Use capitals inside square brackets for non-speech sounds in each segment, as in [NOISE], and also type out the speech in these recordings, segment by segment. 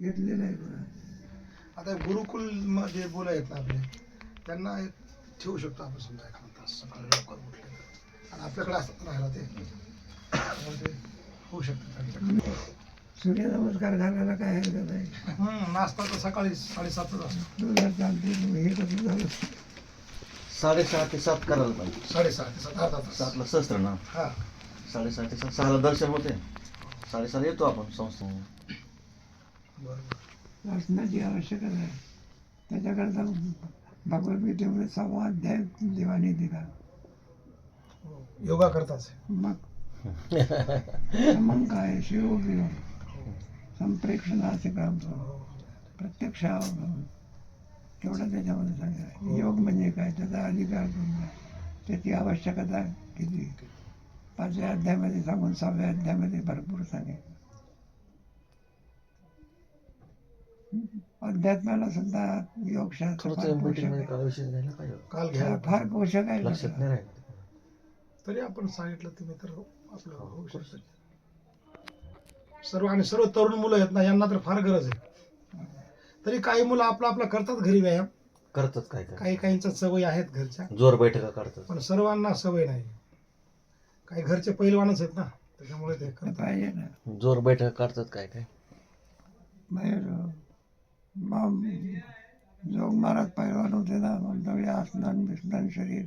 घेतलेलं आहे आता गुरुकुलमध्ये आहेत ना आपले त्यांना एक ठेवू शकतो आपण समजा एखादा तास सकाळी लवकर उठले आणि आपल्याकडे असतात राहायला ते. होऊ शकतं त्यांच्याकडे. सूर्यनमस्कार घालायला काय हरकत आहे नाश्ता तर सकाळी साडेसातच असतो. चालते हे कसं झालं? साडेसहा ते सात करायला पाहिजे. साडेसहा ते सात अर्धा तास. सातला शस्त्र ना? हा. साडेसहा ते सात सहाला दर्शन होते. साडेसहाला येतो आपण संस्था वाचनाची आवश्यकता आहे. त्याच्याकरता भगवद्गीतेमध्ये सव्वा अध्याय देवाने दिला. हो. योगा करताच. मग? मग काय? शिरोपयोग संप्रेक्षण असे काम हो. प्रत्यक्ष तेवढं त्याच्यामध्ये सांगितलं योग म्हणजे काय? त्याचा अधिकार कोणता त्याची आवश्यकता किती? पाचव्या अध्यायामध्ये सांगून सहाव्या अध्यायामध्ये भरपूर सांगितलं. अध्यात्माला सुद्धा योगशास्त्र फार पोषक आहे. विषय घ्यायला पाहिजे काल फार- घ्या फार पोषक आहे लक्षात नाही राहील. तरी आपण सांगितलं तुम्ही तर आपलं होऊ शकतं. सर्व आणि सर्व तरुण मुलं आहेत ना यांना तर फार गरज आहे. तरी काही मुलं आपला आपला करतात घरी व्यायाम. करतात काय काय? काही काहींच्या सवयी आहेत घरच्या. जोर बैठका करतात. पण सर्वांना सवय नाही. काही घरचे पहिलवानच आहेत ना त्याच्यामुळे ते तर करतात. पाहिजे ना. जोर बैठका करतात काय काय? बाहेर मग जोग महाराज पैलवान होते ना मग सगळे आसनान बिसनान शरीर.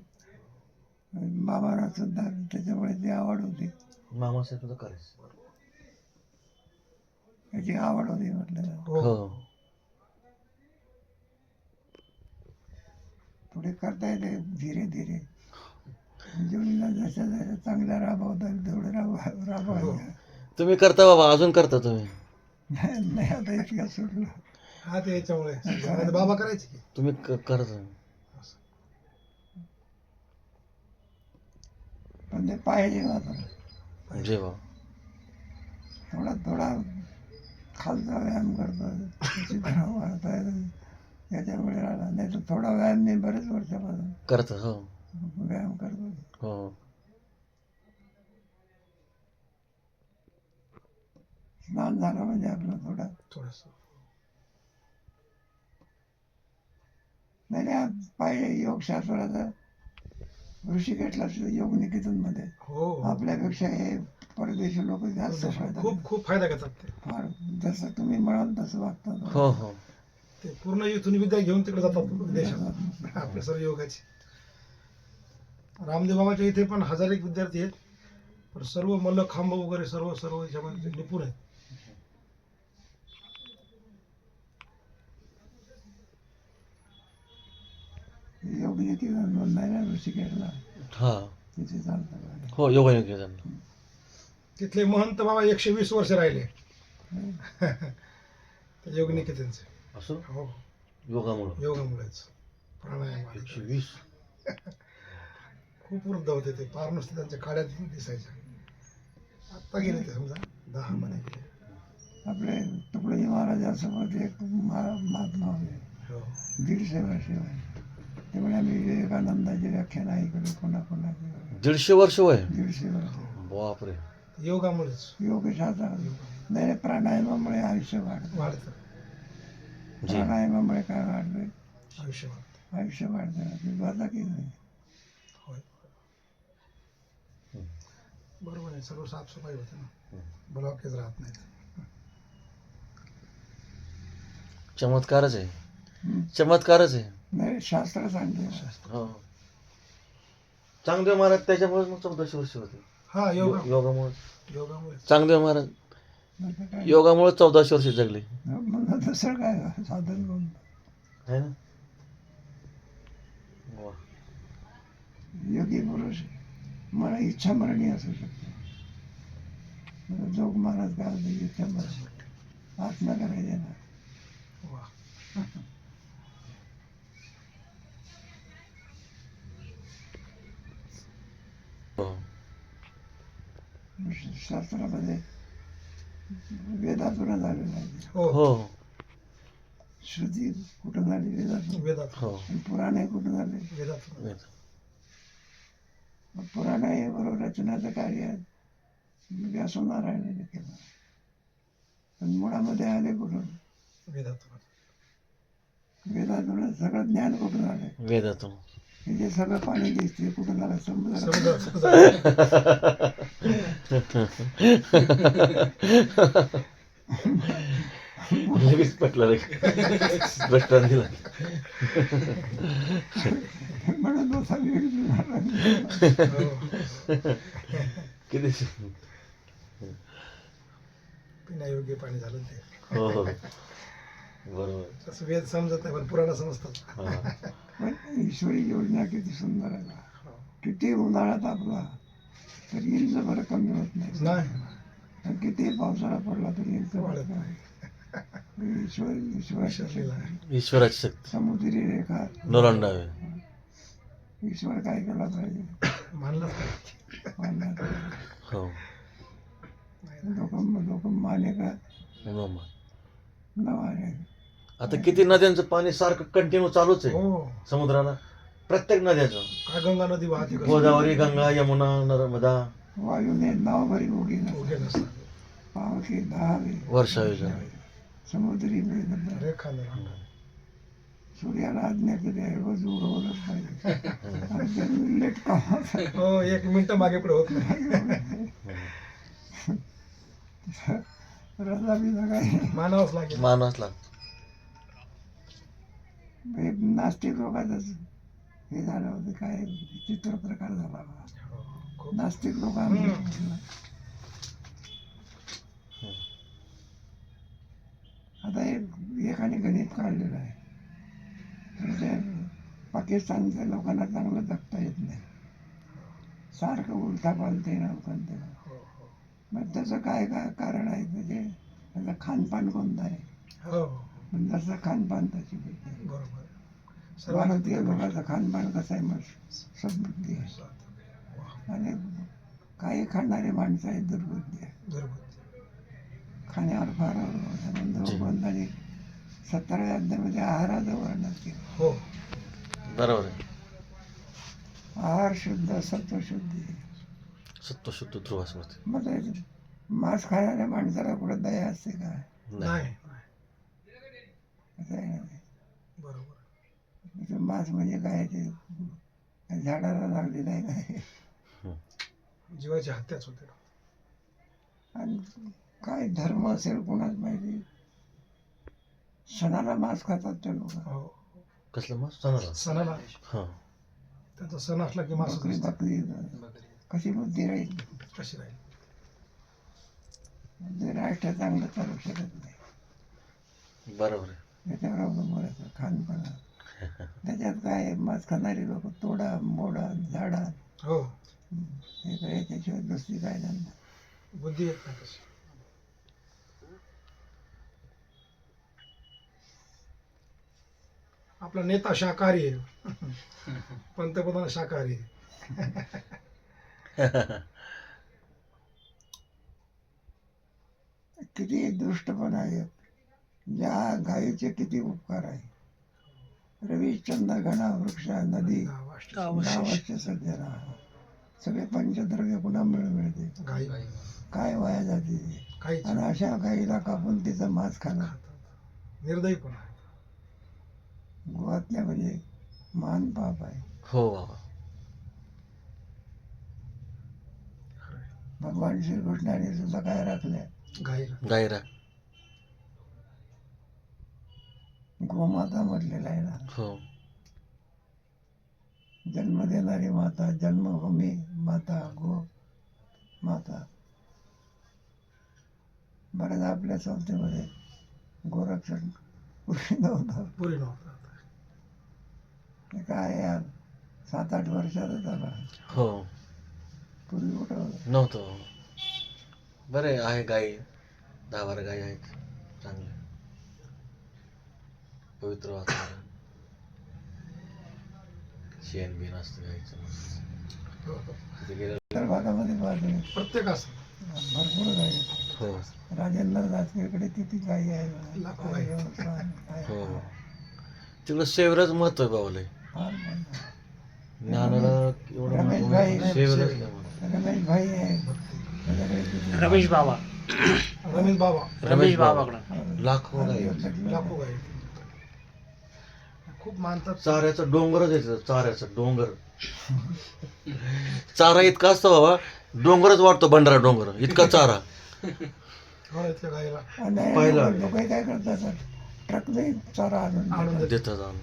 मामाला सुद्धा त्याच्यामुळे ती आवड होती. मामासाहेब त्याची आवड होती म्हटलं हो. हो. थोडे करता येते धीरे धीरे. जीवनाला जसं जसं चांगलं राबवता येईल तेवढं राबवा राबवायचं. तुम्ही करता बाबा अजून करता तुम्ही. नाही नाही आता इतक्या सोडलं. हा ते याच्यामुळे. बाबा करायचे की. तुम्ही क- करता पण ते पाहिजे मात्र जेव्हा थोडा थोडा खालचा व्यायाम करतो. चित्र वाढता त्याच्यामुळे राहिला नाही तर थोडा व्यायाम मी बरेच वर्षापासून करता हो. व्यायाम करतो. हो. स्नान झालं म्हणजे आपलं थोडा. थोडस. नाही नाही पाहिजे योगशास्त्राचा ऋषिकेशला सुद्धा योग निकेतनमध्ये हो आपल्यापेक्षा हे परदेशी लोक जास्त फायदा खूप खूप फायदा घेतात फार जसं तुम्ही म्हणाल तसं वागतात. हो हो. ते पूर्ण इथून विद्या घेऊन तिकडे जातात विदेशात आपल्या सर्व योगाची. रामदेव बाबाच्या इथे पण हजार एक विद्यार्थी आहेत. पण सर्व मल्लखांब वगैरे सर्व सर्व याच्यामध्ये निपुण आहेत. योग निकेतन नाही ना ऋषिकेशला हा. तिथे चालतं हो योगा निकेतन तिथले महंत बाबा एकशे वीस वर्ष राहिले. ते योग निकेतनचे असं? हो. योगामुळं. योगामुळेच. प्राणायाम. एकशे वीस? खूप वृद्ध होते ते. फार नुसते त्यांच्या काड्यात दिसायच्या आत्ता गेले ते समजा. दहा महिने गेले. आपले तुकडोजी महाराजासोबत एक महा- महात्मा होते. हो. दीडशे वर्ष वय त्यामुळे आम्ही विवेकानंदाची व्याख्यान ऐकलं कोणा कोणाची दीडशे वर्ष वय? दीडशे वर्ष. बापरे. योगामुळेच. योगशास्त्र नाही नाही, प्राणायामामुळे आयुष्य वाढतं. वाढतं. जी. प्राणायामामुळे काय वाढतं आयुष्य वाढतं. आयुष्य वाढतं. बघा की नाही? होय. बरोबर आहे सर्व साफसफाई होते ना. ब्लॉकेज राहत नाहीत. चमत्कारच आहे. हं. चमत्कारच आहे. नाही शास्त्र सांगते हो. चांगदेव महाराज त्याच्यामुळेच मग चौदाशे वर्ष होते. हा योगा. योगामुळे योगामुळे चांगदेव महाराज. नंतर काय योगामुळे चौदाशे वर्ष जगले. मग दुसरं काय साधन कोण है ना? वा. योगी पुरुष मला इच्छा मरणी असू शकते. मला जोग महाराज काय होते इच्छा मरणी आत्मा करायचे ना वा. [LAUGHS] शास्त्रामध्ये वेदातून झालेलं आहे हो श्रुती कुठून आली वेदातून पुराण हो कुठून झाले वेदातून पुराण हे बरोबर रचनाचं कार्य व्यासनारायणाने केलं पण मुळामध्ये आले कुठून वेदातून वेदातून सगळं ज्ञान कुठून आले वेदातून हे सगळं पाणी दिसते समुद्र समुद्र समुद्र. लगेच पटलं दृष्टांत दिला म्हणून हो. किती पिण्यायोग्य पाणी झालं ते हो हो बरोबर. तसं वेद समजत नाही पण पुराण समजतात. हा. पण ईश्वरी योजना किती सुंदर आहे ना. हो. किती उन्हाळ्यात आपला तरी इंच बरं कमी होत नाही. नाही. आणि किती पावसाळा पडला तरी इंच बरं वाढत कमी. नाही. ईश्वर ईश्वराची ईश्वरीला. शक्ती. ईश्वराची शक्ती. समुद्री रेखा. नोलांडावे. ईश्वर काय केला पाहिजे? मानलंच नाही. मानण्यात हो. लोक लोक माने का नोमा. न माने. आता किती नद्यांचं पाणी सारखं कंटिन्यू चालूच आहे. हो. समुद्राला. प्रत्येक नद्याचं. काय गंगा नदी वाहते? गोदावरी गंगा यमुना नर्मदा. वायूने नावभरी उडी उगे नसतात पावशी दहावी. वर्षा योजना. समुद्री वेद रेखा निरंतर. सूर्याला आज्ञा केली आहे रोज उगवलंच पाहिजे आणि त्यांनी लेट कामात हो एक मिनिट मागे पुढे होत नाही. रजा बिजा काय? मानावंच लागेल. मानवाच लागतो. हे नास्तिक लोकांचंच हे झालं होतं. काय चित्र प्रकार झाला. हो, खूप नास्तिक लोक आता हे एकाने गणित काढलेलं आहे. पाकिस्तानच्या लोकांना चांगलं जगता येत नाही. सारखं उलटा पालते ना कोणते हो, हो. मग त्याचं काय काय कारण आहे? म्हणजे त्याचं खानपान कोणतं आहे? हो. जसं खानपान तशी बुद्धी बरोबर. सर्वांना भारतीय लोकांचं खानपान कसं आहे मग सद्बुद्धी आहे. आणि काही खाणारे माणसं आहेत दुर्बुद्धी आहे. दुर्बुद्धी. खाण्यावर फार भगवंतांनी सत्तराव्या अध्यामध्ये आहाराचं वर्णन केलं. हो. बरोबर आहे. आहार शुद्ध सत्वशुद्धी सत्वशुद्ध ध्रुवा मग मांस खाणाऱ्या माणसाला कुठं दया असते का? नाही. असं आहे ना ते. बरोबर. मांस म्हणजे काय ते? झाडाला लागलेलं आहे काय जीवाची हत्याच होते. आणि काय धर्म असेल कोणाच माहिती? सणाला मांस खातात ते लोक. हो. कसलं मग सणाला? सणाला. हा. त्यांचा सण असला की मास बकरी बकरी. कशी बुद्धी राहील? कशी राहील? ते राष्ट्र चांगलं चालू शकत नाही. बरोबर त्याच्यावर बोलायचं खानपणा त्याच्यात काय मांस खाणारी लोक तोडा मोडा झाडा. हो. हे काय याच्याशिवाय दुसरी काय त्यांना बुद्धी येत नाही कशी आपला नेता शाकाहारी आहे. पंतप्रधान शाकाहारी किती दृष्टपण आहे. ज्या गायीचे किती उपकार आहे. रविचंद्र घना वृक्ष नदी गावाचे सज्जना सगळे पंचद्रव्य पुन्हा मिळून मिळते. काय वाया जाते आणि अशा गाईला कापून तिचं मांस खाणं. निर्दयी पण गोवातल्या म्हणजे महान पाप आहे. हो. भगवान श्रीकृष्णाने सुद्धा काय राखलंय. गायरा गोमाता म्हटलेलं आहे ना. हो. जन्म देणारी माता जन्मभूमी माता गो माता. बऱ्याच आपल्या संस्थेमध्ये गोरक्षण पूर्ण नव्हतं पुरी नव्हतं काय यार? सात आठ वर्षातच आला हो. पूर्वी कुठं होतं? नव्हतं. बरे आहे गाई. दहा बारा गाई आहेत. चांगले पवित्र वातावरण. शेण बिन असतं गाईचं हो, हो. तिथे गेलं तर भागामध्ये पाहतो प्रत्येक असं भरपूर. हो. राजेंद्र किती गाई आहे लाखो हो. तिकडं शेवरच महत्त्व महत्त्व. ज्ञानाला एवढं रमेश भाई. रमेश भाई आहे रमेश बाबा. रमेश बाबा. रमेश बाबाकडं. लाखो. भेटलं. लाखो गाई खूप मानतात. चाऱ्याचा डोंगरच आहे तिथं, चाऱ्याचा डोंगर. चारा इतका असतो बाबा डोंगरच वाटतो भंडारा डोंगर इतका चारा. हो, इथल्या गाईला आणि पाहिलं. लोक काय करतात ट्रकने चारा आणून आणून देतात. देतात जाऊन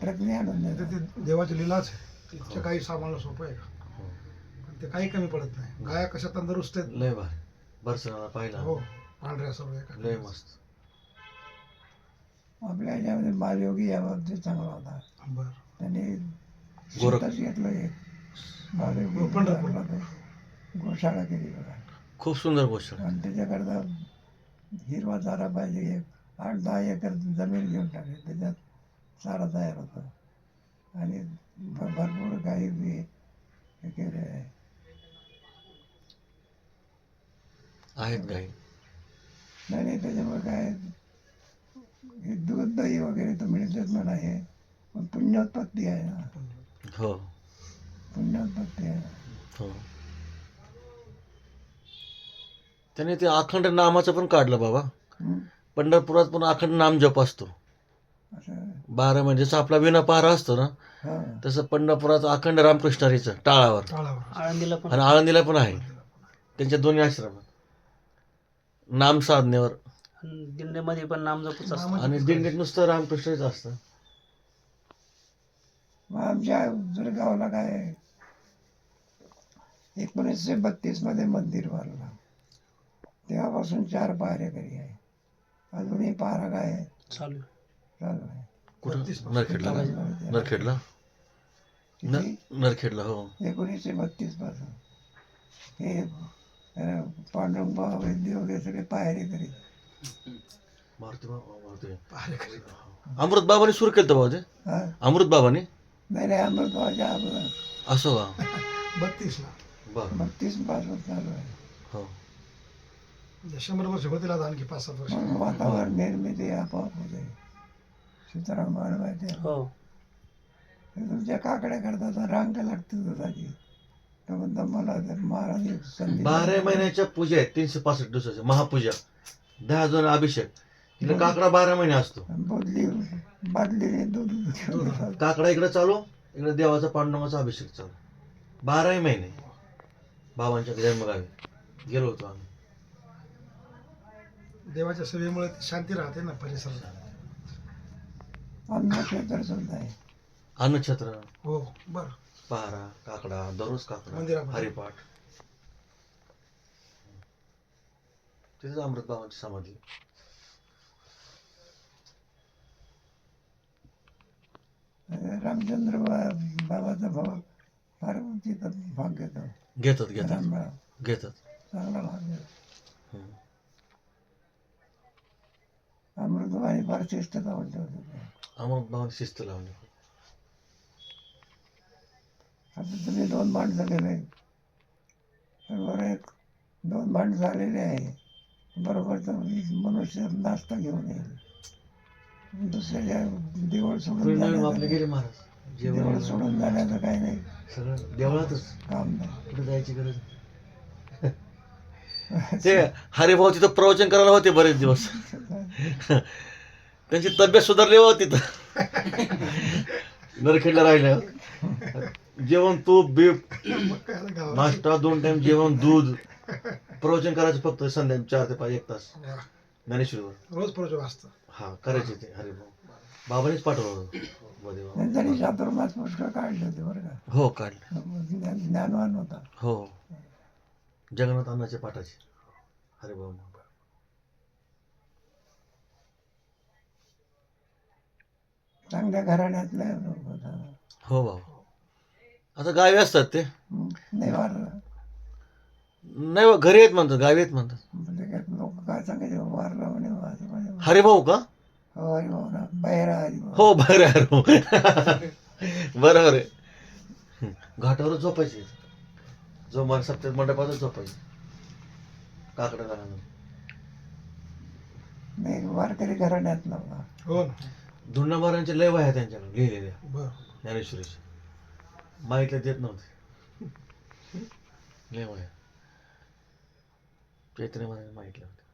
ट्रकने आणून ते देतात. ते देवाची लीलाच आहे. इतक्या काही सामानला सोपं आहे का? पण ते काही कमी पडत नाही. गाया कशा तंदुरुस्त आहेत? लय भारी. बरसनाला पाहिला. हो. पांढऱ्या सर्व एका लय मस्त. आपल्या ह्याच्यामध्ये बालयोगी या बाबतीत चांगला होता. बरं. त्यांनी गोरख- शेतात घेतलं एक बालयोगी तो गोशाळा केली बघा. खूप सुंदर गोष्ट. आणि त्याच्याकरता हिरवा चारा पाहिजे एक आठ दहा एकर जमीन घेऊन टाकली. त्याच्यात चारा तयार होतो. आणि भ- भरपूर काही बी हे केले. आहे आहेत गाई नाही नाही त्याच्यामुळे काय हे दूध दही वगैरे तर मिळतेच म्हणा हे. पण पुण्योत्पत्ती आहे ना. हो. पुण्योत्पत्ती आहे. हो. त्याने ते अखंड नामाचं पण काढलं बाबा. हं? पंढरपुरात पण अखंड नाम जप असतो. असं. बारा म्हणजे जसं आपला विना पारा असतो ना हा. तसं पंढरपुरात अखंड रामकृष्णारीचं टाळावर. टाळावर. आळंदीला पण आणि आळंदीला पण आहे. त्यांच्या दोन्ही आश्रमात. नाम साधनेवर दिंडीमध्ये पण नाम जपूच असतं. आणि दिंडीत नुसतं रामकृष्णच असतं. मग आमच्या जर गावाला काय एकोणीसशे बत्तीसमध्ये मंदिर बांधलं तेव्हापासून चार पायरेकरी आहे. अजूनही पारा काय आहे, चालू चालू आहे. कुठं? नरखेडला का? नरखेडला? न किती नरखेडला हो. एकोणीसशे बत्तीसपासून हे अं, पांडुरंग बाबा वैद्य वगैरे सगळे पायरेकरी मारुती बाबा मारुती. पारेकरी अमृत बाबाने सुरू केलं बाबा ते? हा? अमृत बाबाने? नाही नाही अमृतबाबाच्या अगोदर. असं का? बत्तीसला बरं. बत्तीसपासून चालू आहे. हो. म्हणजे शंभर वर्ष होतील आता आणखी पाच सात वर्ष. मग वातावरण निर्मिती आपोआप होते. सीताराम महाराज माहिती आहे हो ते तुमच्या काकड्या करतात रांग लागते दुधाची म्हणतो मला तर महाराज एक संधी बारा महिन्याच्या पूजा आहेत तीनशे पासष्ट दिवसाच्या महापूजा. दहा जण अभिषेक. काकडा बारा महिने असतो. दूध. काकडा इकडे चालू इकडे देवाचा पांडुरंगाचा अभिषेक चालू. बाराही महिने. बाबांच्या जन्मगावी. गेलो होतो आम्ही. देवाच्या सेवेमुळे शांती राहते ना परिसरात. अन्नक्षेत्र सुद्धा आहे. अन्नछत्र हो बर. पहारा काकडा दररोज काकडा मंदिरामध्ये. हरिपाठ. तिथेच अमृत बाबांची समाधी. रामचंद्र बाबाचा भाव फार तिथं भाग घेतो घेतात घेतात. रामराव घेतात. चांगला भाग घेतो हम्म. अमृतवाणी फार शिस्तता म्हणतो होते. अमृत बाबांनी शिस्त लावली. आता तुम्ही दोन भांड झालेले आहे बरोबर एक दोन भांड झालेले आहे. बरोबर तर मनुष्य नाश्ता घेऊन येईल. दुसऱ्याच्या देवळ सोडून आपले गेले महाराज. देवळ जेवण सोडून जाण्याचं काही नाही. सगळं देवळातच. काम नाही. कुठे जायची गरज? [LAUGHS] ते हरिभाऊ तिथं प्रवचन करायला होते बरेच दिवस. [LAUGHS] त्यांची तब्येत सुधारली हो तिथं. नरखेडला राहिल्या जेवण तूप बीप नाश्ता दोन टाइम जेवण दूध. प्रवचन करायचं फक्त संध्या चार ते पाच एक तास. ज्ञानेश्वरीवर. रोज प्रवचन असतं हा करायचे ते. हरिभाऊ बाबानेच पाठवलं मध्ये बाबा. त्यांनी चातुर्मास पुष्कळ काढले होते बरं का? हो काढलं. ज्ञान- ज्ञानवान होता. हो. जगन्नाथ अण्णाच्या पाठाचे. हरिभाऊ चांगल्या घराण्यातला होता. हो बाबा आता गावी असतात ते. हं, नाही वारला नाही बा, घरी येत म्हणतात गावी येत म्हणतात. म्हणजे काय लोक काय सांगायचे वारला म्हणे हरिभाऊ का? हो ना बहिरा हो बरं [LAUGHS] बरोबर आहे. हं, घाटावर झोपायचे. जो मन सप्त्यात मंडपातच झोपायचे. काकडं घालून नाही वारकरी हो ना. धुंडामारांच्या लय वह्या त्यांच्याकडे लिहिलेल्या. बर. ज्ञानेश्वरीच्या माहितल्या देत नव्हते. लय वह्या. चैतन्य महाराज माहितल्या होत्या